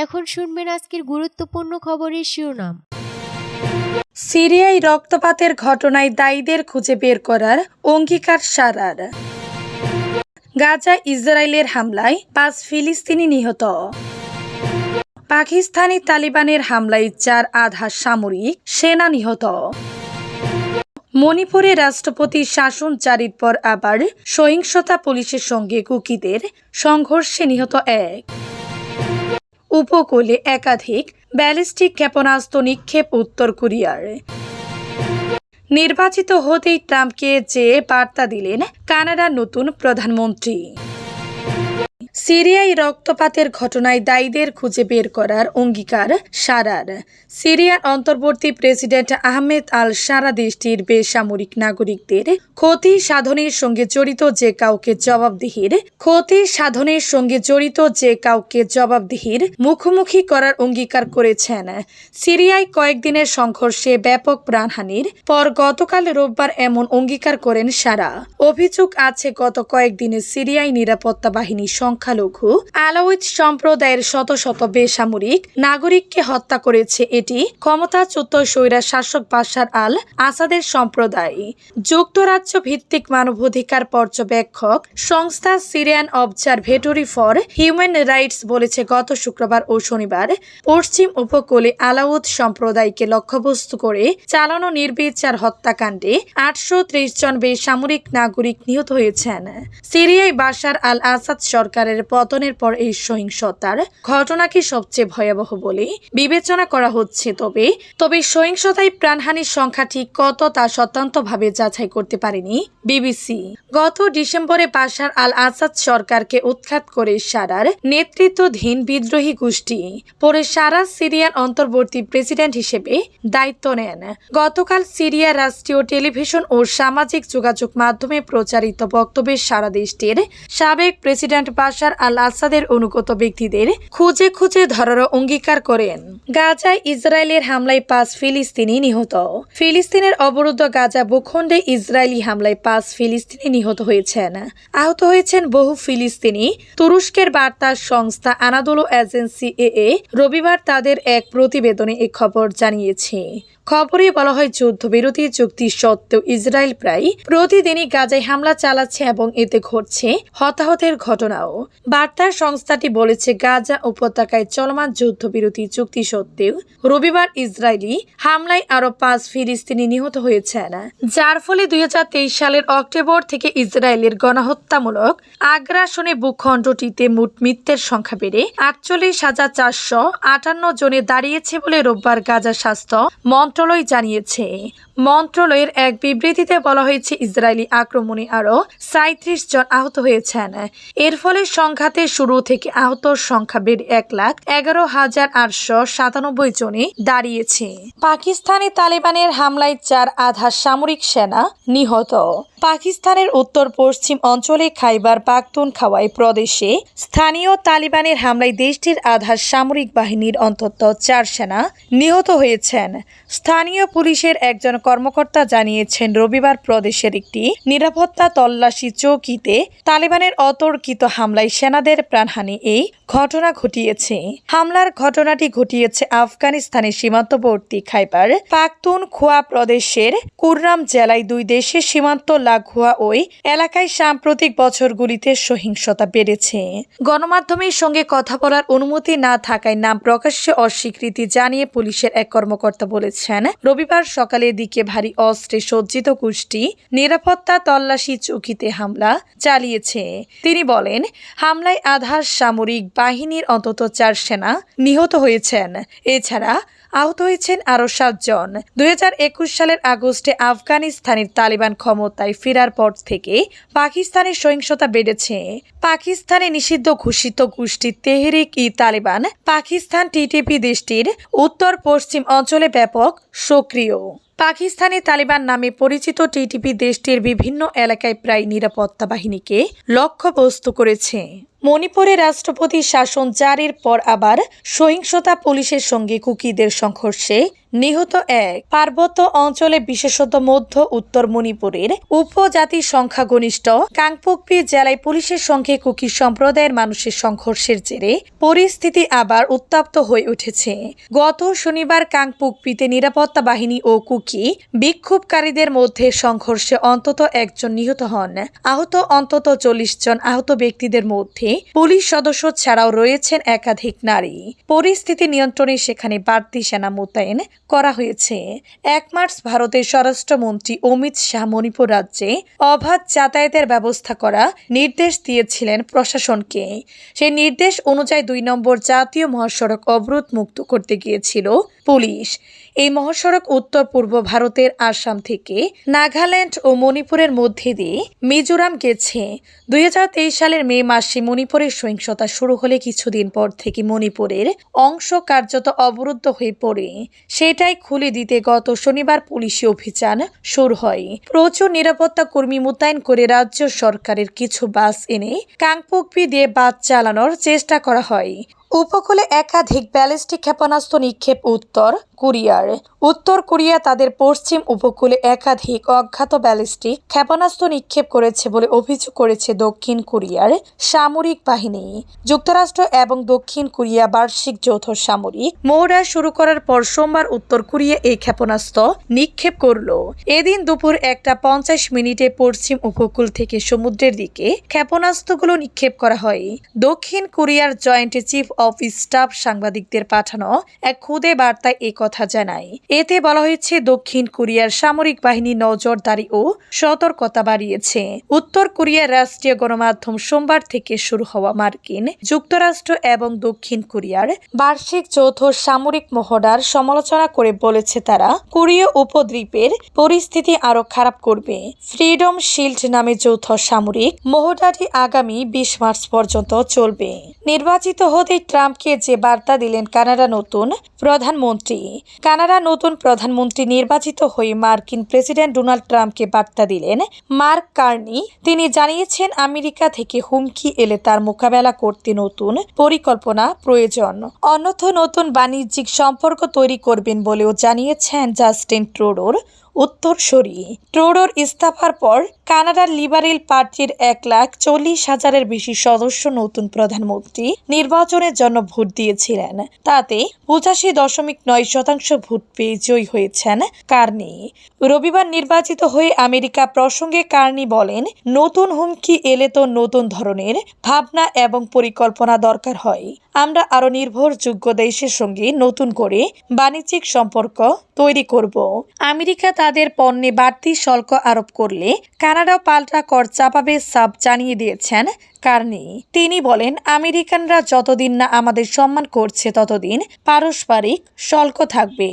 এখন শুনবেন আজকের গুরুত্বপূর্ণ খবরের শিরোনাম। সিরিয়ায় রক্তপাতের ঘটনায় দায়ীদের খুঁজে বের করার অঙ্গীকার সারার। গাজা ইসরায়েলের হামলায় পাঁচ ফিলিস্তিনি নিহত। পাকিস্তানি তালিবানের হামলায় চার আধা সামরিক সেনা নিহত। মণিপুরে রাষ্ট্রপতির শাসন জারির পর আবার সহিংসতা পুলিশের সঙ্গে কুকিদের সংঘর্ষে নিহত এক। উপকূলে একাধিক ব্যালিস্টিক ক্ষেপণাস্ত্র নিক্ষেপ উত্তর কোরিয়ার। নির্বাচিত হতেই ট্রাম্পকে যে বার্তা দিলেন, কানাডার নতুন প্রধানমন্ত্রী। সিরিয়ায় রক্তপাতের ঘটনায় দায়ীদের খুঁজে বের করার অঙ্গীকার সারার। সিরিয়ার অন্তর্বর্তী প্রেসিডেন্ট আহমেদ আল সারা দেশটির বেসামরিক নাগরিকদের ক্ষতি সাধনের সঙ্গে জড়িত যে কাউকে জবাবদিহির, ক্ষতি সাধনের সঙ্গে জড়িত যে কাউকে জবাবদিহির মুখোমুখি করার অঙ্গীকার করেছেন। সিরিয়ায় কয়েকদিনের সংঘর্ষে ব্যাপক প্রাণহানির পর গতকাল রোববার এমন অঙ্গীকার করেন সারা। অভিযোগ আছে, গত কয়েকদিনে সিরিয়ায় নিরাপত্তা বাহিনীর সংখ্যালঘু আলাউইদ সম্প্রদায়ের শত শত বেসামরিক নাগরিককে হত্যা করেছে এটি ক্ষমতাচ্যুত স্বৈরা শাসক বাশার আল আসাদের সম্প্রদায়। যুক্তরাজ্য ভিত্তিক মানবাধিকার পর্যবেক্ষক সংস্থা Syrian Observatory for Human Rights বলেছে, গত শুক্রবার ও শনিবার পশ্চিম উপকূলে আলাউদ সম্প্রদায়কে লক্ষ্যবস্তু করে চালানো নির্বিচার হত্যাকাণ্ডে আটশো ত্রিশ জন বেসামরিক নাগরিক নিহত হয়েছেন। সিরিয়ায় বাশার আল আসাদ সরকারের পতনের পর এই সহিংসতার ঘটনাকে সবচেয়ে ভয়াবহ বলে বিবেচনা করা হচ্ছে তবে? তবে সহিংসতায় প্রাণহানির সংখ্যা ঠিক কত তা স্বতন্ত্রভাবে যাচাই করতে পারেনি বিবিসি। গত ডিসেম্বরে বাশার আল আসাদ সরকারকে উৎখাত করে সারার নেতৃত্বাধীন বিদ্রোহী গোষ্ঠী পরে সারা সিরিয়ার অন্তর্বর্তী প্রেসিডেন্ট হিসেবে দায়িত্ব নেন। গতকাল সিরিয়া রাষ্ট্রীয় টেলিভিশন ও সামাজিক যোগাযোগ মাধ্যমে প্রচারিত বক্তব্যে সারা দেশটির সাবেক প্রেসিডেন্ট বাশার আল আসাদের অনুগত ব্যক্তিদের খুঁজে খুঁজে ধরারও অঙ্গীকার করেন। গাজায় ইসরায়েলের হামলায় পাঁচ ফিলিস্তিনি নিহত। ফিলিস্তিনের অবরুদ্ধ গাজা ভূখণ্ডে ইসরায়েলি হামলায় পাঁচ ফিলিস্তিনি নিহত হয়েছেন। আহত হয়েছেন বহু ফিলিস্তিনি। তুরস্কের বার্তা সংস্থা আনাদোলো এজেন্সি এ রবিবার তাদের এক প্রতিবেদনে এ খবর জানিয়েছে। খবরে বলা হয়, যুদ্ধবিরতি চুক্তি সত্ত্বেও ইসরায়েল প্রায় প্রতিদিনই গাজায় হামলা চালাচ্ছে এবং এতে ঘটছে হতাহতের ঘটনাও। বার্তার সংস্থাটি বলেছে, গাজা উপত্যকায় চলমান যুদ্ধবিরতি চুক্তি সত্ত্বেও রবিবার ইসরায়েলি হামলায় আরও পাঁচ ফিলিস্তিনি নিহত হয়েছেন। যার ফলে দুই হাজার তেইশ সালের অক্টোবর থেকে ইসরায়েলের গণহত্যামূলক আগ্রাসনে ভূখণ্ডটিতে মোট মৃত্যুর সংখ্যা বেড়ে আটচল্লিশ হাজার চারশো আটান্ন জনে দাঁড়িয়েছে বলে রোববার গাজা স্বাস্থ্য মন্ত্রণালয় জানিয়েছে। মন্ত্রণালয়ের এক বিবৃতিতে বলা হয়েছে, ইসরায়েলি আক্রমণে আরও সাঁত্রিশ জন আহত হয়েছেন। এর ফলে সংঘাতের শুরু থেকে আহতর সংখ্যা বেড়ে এক লাখ এগারো হাজার আটশো সাতানব্বই জনে দাঁড়িয়েছে। পাকিস্তানি তালেবানের হামলায় চার আধা সামরিক সেনা নিহত। পাকিস্তানের উত্তর পশ্চিম অঞ্চলে খাইবার পাখতুন খাওয়াই প্রদেশে স্থানীয় তালিবানের হামলায় দেশটির আধা সামরিক বাহিনীর অন্তত চার সেনা নিহত হয়েছেন। স্থানীয় পুলিশের একজন কর্মকর্তা জানিয়েছেন, রবিবার প্রদেশের একটি নিরাপত্তা তল্লাশি চৌকিতে তালেবানের অতর্কিত হামলায় সেনাদের প্রাণহানি। এই ঘটনা ঘটিয়েছে। হামলার ঘটনাটি ঘটিয়েছে আফগানিস্তানের সীমান্তবর্তী খাইবার পাখতুন খোয়া প্রদেশের কুররাম জেলায় দুই দেশের সীমান্ত লাঘুয়া ওই এলাকায় সাম্প্রতিক বছরগুলিতে সহিংসতা বেড়েছে। গণমাধ্যমের সঙ্গে কথা বলার অনুমতি না থাকায় নাম প্রকাশ্যে অস্বীকৃতি জানিয়ে পুলিশের এক কর্মকর্তা বলেছেন, রবিবার সকালের দিকে ভারী অস্ত্রে সজ্জিত গোষ্ঠী নিরাপত্তা তল্লাশি চৌকিতে হামলা চালিয়েছে। তিনি বলেন, হামলায় আধার সামরিক বাহিনীর অন্তত চার সেনা নিহত হয়েছেন। এছাড়া আহত হয়েছেন আরও সাতজন। দুই সালের আগস্টে আফগানিস্তানের তালিবান ক্ষমতায় ফেরার পর থেকে পাকিস্তানের সহিংসতা বেড়েছে। পাকিস্তানে নিষিদ্ধ ঘোষিত গোষ্ঠী তেহরিক ই তালিবান পাকিস্তান টিটিপি দেশটির উত্তর পশ্চিম অঞ্চলে ব্যাপক সক্রিয়। পাকিস্তানি তালিবান নামে পরিচিত টিটিপি দেশটির বিভিন্ন এলাকায় প্রায় নিরাপত্তা বাহিনীকে লক্ষ্যবস্তু করেছে। মণিপুরে রাষ্ট্রপতি শাসন জারির পর আবার সহিংসতা পুলিশের সঙ্গে কুকিদের সংঘর্ষে নিহত এক। পার্বত্য অঞ্চলে বিশেষত মধ্য উত্তর মণিপুরের উপজাতি সংখ্যাগরিষ্ঠ কাংপোকপি জেলায় পুলিশের সঙ্গে কুকি সম্প্রদায়ের মানুষের সংঘর্ষের জেরে পরিস্থিতি আবার উত্তপ্ত হয়ে উঠেছে। গত শনিবার কাংপুকপিতে নিরাপত্তা বাহিনী ও কুকি বিক্ষোভকারীদের মধ্যে সংঘর্ষে অন্তত একজন নিহত হন। আহত অন্তত চল্লিশ জন আহত ব্যক্তিদের মধ্যে পুলিশ সদস্য ছাড়াও রয়েছেন একাধিক নারী। পরিস্থিতি নিয়ন্ত্রণে সেখানে বাড়তি সেনা মোতায়েন করা হয়েছে। এক মার্চ ভারতের স্বরাষ্ট্রমন্ত্রী অমিত শাহ মণিপুর রাজ্যে অবাধ যাতায়াতের ব্যবস্থা করা নির্দেশ দিয়েছিলেন প্রশাসনকে। সেই নির্দেশ অনুযায়ী দুই নম্বর জাতীয় মহাসড়ক অবরোধ মুক্ত করতে গিয়েছিল পুলিশ। এই মহাসড়ক উত্তর পূর্ব ভারতের আসাম থেকে নাগাল্যান্ড ও মণিপুরের মধ্যে দিয়ে মিজোরাম গেছে। দুই হাজার তেইশ সালের মে মাসে মণিপুরের সহিংসতা শুরু হলে কিছুদিন পর থেকে মণিপুরের অংশ কার্যত অবরুদ্ধ হয়ে পড়ে। সেটাই খুলে দিতে গত শনিবার পুলিশি অভিযান শুরু হয়। প্রচুর নিরাপত্তা কর্মী মোতায়েন করে রাজ্য সরকারের কিছু বাস এনে কাংপোকপি দিয়ে বাস চালানোর চেষ্টা করা হয়। উপকূলে একাধিক ব্যালিস্টিক ক্ষেপণাস্ত্র নিক্ষেপ উত্তর কোরিয়ার। উত্তর কোরিয়া তাদের পশ্চিম উপকূলে একাধিক অজ্ঞাত ব্যালিস্টিক ক্ষেপণাস্ত্র নিক্ষেপ করেছে বলে অভিযোগ করেছে দক্ষিণ কোরিয়ার সামরিক বাহিনী। যুক্তরাষ্ট্র এবং দক্ষিণ কোরিয়া বার্ষিক যৌথ সামরিক মহড়া শুরু করার পর সোমবার উত্তর কোরিয়া এই ক্ষেপণাস্ত্র নিক্ষেপ করল। এদিন দুপুর একটা পঞ্চাশ মিনিটে পশ্চিম উপকূল থেকে সমুদ্রের দিকে ক্ষেপণাস্ত্রগুলো নিক্ষেপ করা হয়। দক্ষিণ কোরিয়ার জয়েন্ট চিফ অফ স্টাফ সাংবাদিকদের পাঠানো এক খুদে বার্তায় এই কথা জানায়। এতে বলা হয়েছে, দক্ষিণ কোরিয়ার সামরিক বাহিনী নজরদারি ও সতর্কতা বাড়িয়েছে। উত্তর কোরিয়ার রাষ্ট্রীয় গণমাধ্যম সোমবার থেকে শুরু হওয়া মার্কিন যুক্তরাষ্ট্র এবং দক্ষিণ কোরিয়ার বার্ষিক যৌথ সামরিক মহড়ার সমালোচনা করে বলেছে তারা, কোরীয় উপদ্বীপের পরিস্থিতি আরও খারাপ করবে। ফ্রিডম শিল্ড নামে যৌথ সামরিক মহড়াটি আগামী বিশ মার্চ পর্যন্ত চলবে। নির্বাচিত হতে ট্রাম্পকে যে বার্তা দিলেন কানাডা নতুন প্রধানমন্ত্রী। কানাডা নতুন প্রধানমন্ত্রী নির্বাচিত হয়ে মার্কিন প্রেসিডেন্ট ডোনাল্ড ট্রাম্পকে বার্তা দিলেন মার্ক কার্নি। তিনি জানিয়েছেন, আমেরিকা থেকে হুমকি এলে তার মোকাবেলা করতে নতুন পরিকল্পনা প্রয়োজন। অন্যথ নতুন বাণিজ্যিক সম্পর্ক তৈরি করবেন বলেও জানিয়েছেন জাস্টিন ট্রুডোর। উত্তরসূরি ট্রুডোর ইস্তফার পর কানাডার লিবারেল পার্টির এক লাখ চল্লিশ হাজারের বেশি সদস্য নতুন প্রধানমন্ত্রী নির্বাচনের জন্য ভোট দিয়েছিলেন। তাতে পঁচাশি দশমিক নয় শতাংশ ভোট পেয়ে জয়ী হয়েছেন কার্নি। রবিবার নির্বাচিত হয়ে আমেরিকা প্রসঙ্গে কার্নি বলেন, নতুন হুমকি এলে তো নতুন ধরনের ভাবনা এবং পরিকল্পনা দরকার হয়। আমরা আরও নির্ভরযোগ্য দেশের সঙ্গে নতুন করে বাণিজ্যিক সম্পর্ক তৈরি করব। আমেরিকা তাদের পণ্যে বাড়তি শুল্ক আরোপ করলে কানাডাও পাল্টা কর চাপাবে সাব জানিয়ে দিয়েছেন কার্নি। তিনি বলেন, আমেরিকানরা যতদিন না আমাদের সম্মান করছে, ততদিন পারস্পরিক শুল্ক থাকবে।